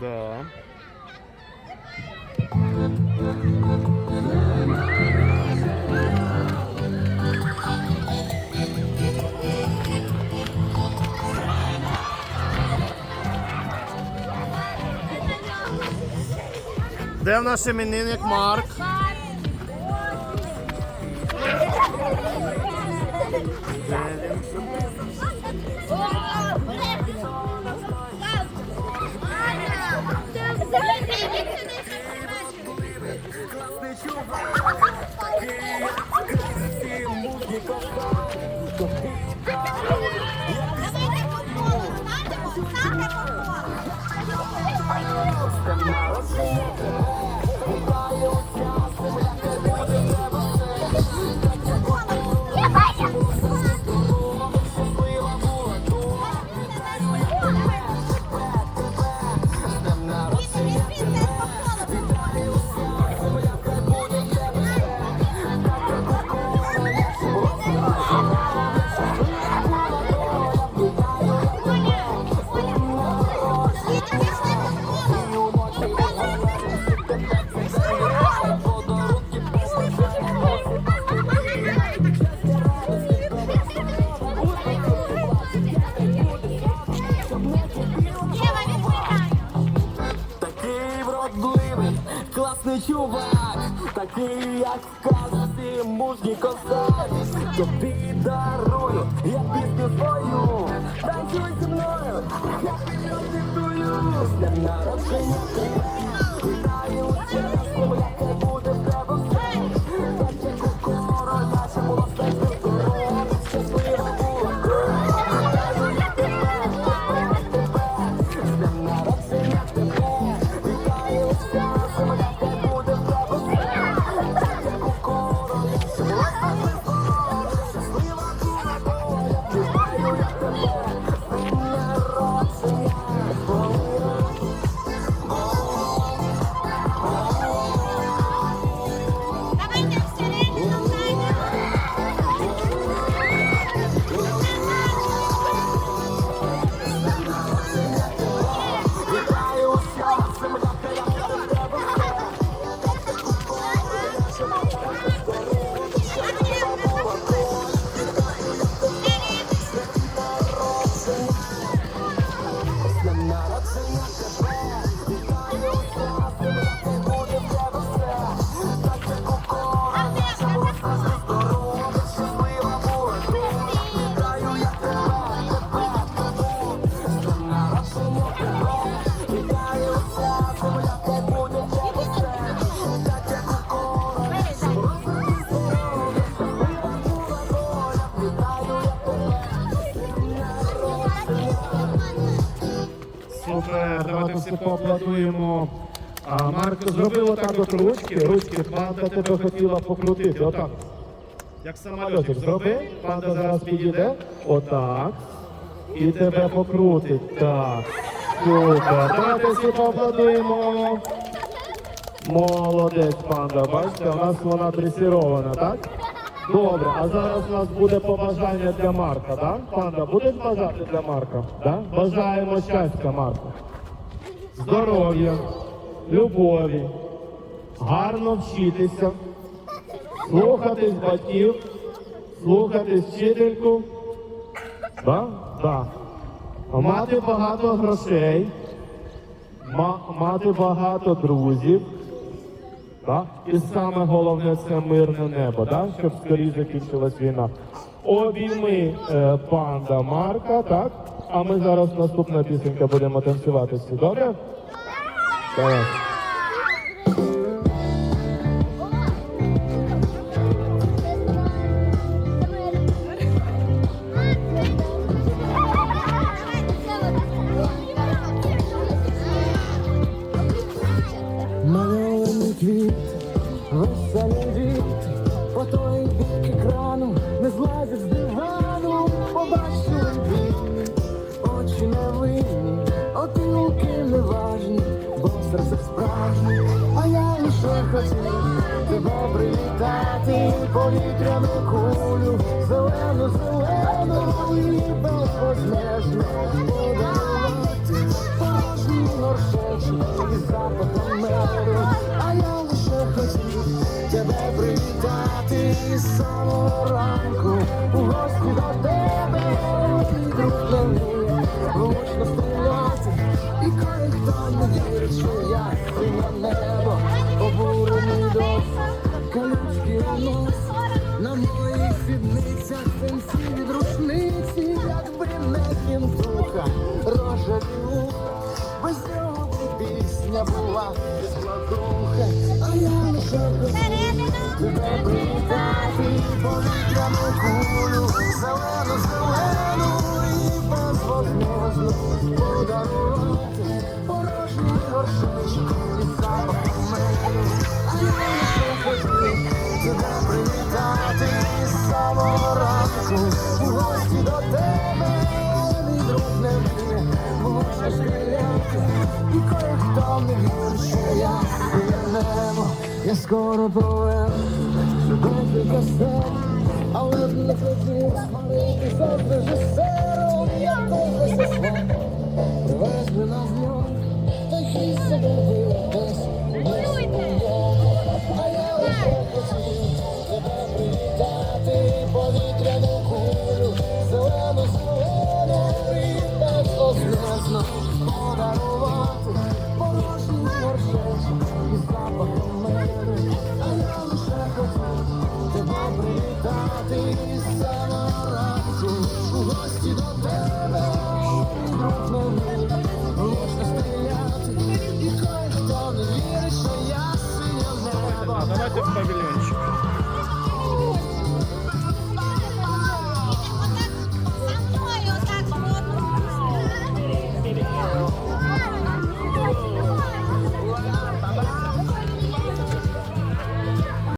Да. Де в наш іменинник Марк? Класний чувак, такий, як в казці, мужній козак. Тобі дарую, я пісню свою, танцюй зі мною, я диктую. З днем народження давайте поаплодуємо. А Марк зробив отак от ручки, ручки, панда тебе хотіла покрутити. Отак. Як самольотик зроби, панда зараз підійде. Отак. І тебе покрутить. Так. Супер. Давайте всі поаплодуємо. Молодець, панда. Бачите, у нас вона дресірована, так? Добре, а зараз у нас буде побажання для Марка, так? Панда, будеш бажати для Марка? Так? Бажаємо щастя, Марку. Здоров'я, любові, гарно вчитися, слухатись батьків, слухатись вчительку. Так? Так. Мати багато грошей, мати багато друзів. Так? І саме головне це мирне небо, так? щоб скоріше закінчилась війна. Обійми е, панда Марка, так? А ми зараз наступна пісенька будемо танцювати добре? Давай. Тебе привітати, повітряну кулю, зелену, зелену і безпознежну подарувати. порожні горшечі і запахом меду. А я лише хотів тебе привітати з самого ранку у гості до тебе, вміє влучно стріляти. І коли хто не вірить, що я на небо колючки на моїх сідницях сенсі від рушниці, якби не кінтуха, рожеві. Вуха, без нього б пісня була без складуха, а я лише хотів тебе привітати, повітряну кулю, зелену, зелену і безвознозну подарувати гості до тебе, мій друг не вміє, може стріляти, і кое хто не що я небо, я скоро поверну декілька сцен, але не хотів сваритися з режисером.